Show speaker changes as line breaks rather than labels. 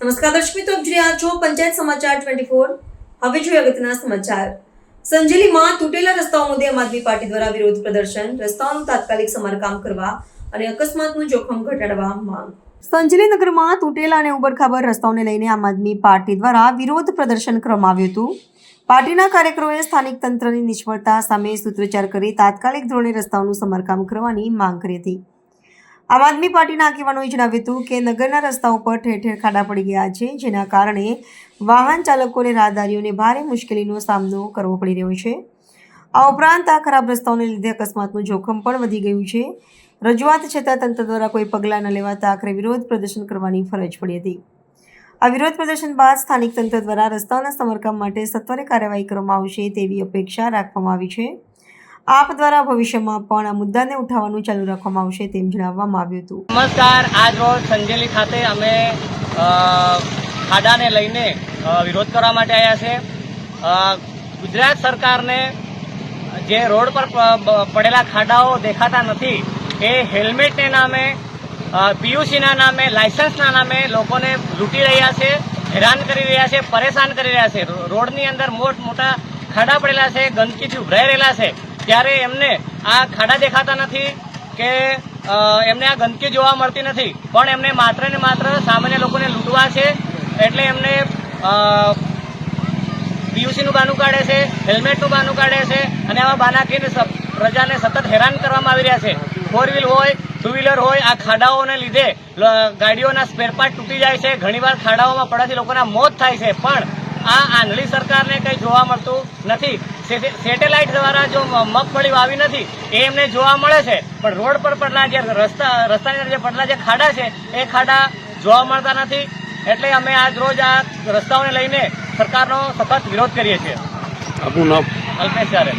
નમસ્કાર દર્શક મિત્રો, આપ જોઈ રહ્યા છો પંચાયત સમાચાર ટ્વેન્ટી ફોર હવે જોઈએ અગત્યના સમાચાર. સંજેલીમાં તૂટેલા રસ્તાઓ મુદ્દે આમ આદમી પાર્ટી દ્વારા વિરોધ પ્રદર્શન. રસ્તાઓનું તાત્કાલિક સમારકામ કરવા અને અકસ્માતનું જોખમ ઘટાડવા માંગ. સંજેલી નગરમાં તૂટેલા અને ઉબરખાબર રસ્તાઓને લઈને આમ આદમી પાર્ટી દ્વારા વિરોધ પ્રદર્શન કરવામાં આવ્યું હતું. પાર્ટીના કાર્યકરોએ સ્થાનિક તંત્રની નિષ્ફળતા સામે સૂત્રોચ્ચાર કરી તાત્કાલિક ધોરણે રસ્તાઓનું સમારકામ કરવાની માંગ કરી હતી. આમ આદમી પાર્ટીના આગેવાનોએ જણાવ્યું હતું કે નગરના રસ્તાઓ પર ઠેર ઠેર ખાડા પડી ગયા છે, જેના કારણે વાહન ચાલકોને રાહદારીઓને ભારે મુશ્કેલીનો સામનો કરવો પડી રહ્યો છે. આ ઉપરાંત આ ખરાબ રસ્તાઓને લીધે અકસ્માતનું જોખમ પણ વધી ગયું છે. રજૂઆત છતાં તંત્ર દ્વારા કોઈ પગલાં ન લેવાતા આખરે વિરોધ પ્રદર્શન કરવાની ફરજ પડી હતી. આ વિરોધ પ્રદર્શન બાદ સ્થાનિક તંત્ર દ્વારા રસ્તાઓના સમારકામ માટે સત્વરે કાર્યવાહી કરવામાં આવશે તેવી અપેક્ષા રાખવામાં આવી છે. આપ દ્વારા ભવિષ્યમાં પણ આ મુદ્દાને ઉઠાવવાનું ચાલુ રાખવામાં આવશે તેમ જણાવવામાં આવ્યું હતું.
નમસ્કાર. આજ રોજ સંજેલી ખાતે અમે ખાડાને લઈને વિરોધ કરવા માટે આવ્યા છે. ગુજરાત સરકારને જે રોડ પર પડેલા ખાડાઓ દેખાતા નથી, એ હેલ્મેટને નામે પીયુસીના નામે, લાયસન્સના નામે લોકોને લૂંટી રહ્યા છે, હેરાન કરી રહ્યા છે, પરેશાન કરી રહ્યા છે. રોડની અંદર મોટ મોટા ખાડા પડેલા છે, ગંદકીથી ઉભરાઈ રહેલા છે. ત્યારે એમને આ ખાડા દેખાતા નથી કે એમને આ ગંદકી જોવા મળતી નથી. પણ એમને માત્ર ને માત્ર સામાન્ય લોકોને લૂંટવા છે. એટલે એમને પીયુસીનું બાનું કાઢે છે હેલ્મેટનું બાનું કાઢે છે, અને આવા બાનાકીને પ્રજાને સતત હેરાન કરવામાં આવી રહ્યા છે. ફોર વ્હીલ હોય ટુ વ્હીલર હોય, આ ખાડાઓને લીધે ગાડીઓના સ્પેરપાર્ટ તૂટી જાય છે. ઘણીવાર ખાડાઓમાં પડવાથી લોકોના મોત થાય છે. પણ આ આંધળી સરકારને કંઈ જોવા મળતું નથી. સેટેલાઇટ દ્વારા જો મગફળી વાવી નથી એ એમને જોવા મળે છે. પણ રોડ પર પડેલા જે રસ્તા રસ્તાની અંદર જે પડેલા જે ખાડા છે એ ખાડા જોવા મળતા નથી. એટલે અમે આજ રોજ આ રસ્તાઓને લઈને સરકારનો સખત વિરોધ કરીએ છીએ.
આપનું નામ?
અલ્પેશ ચારે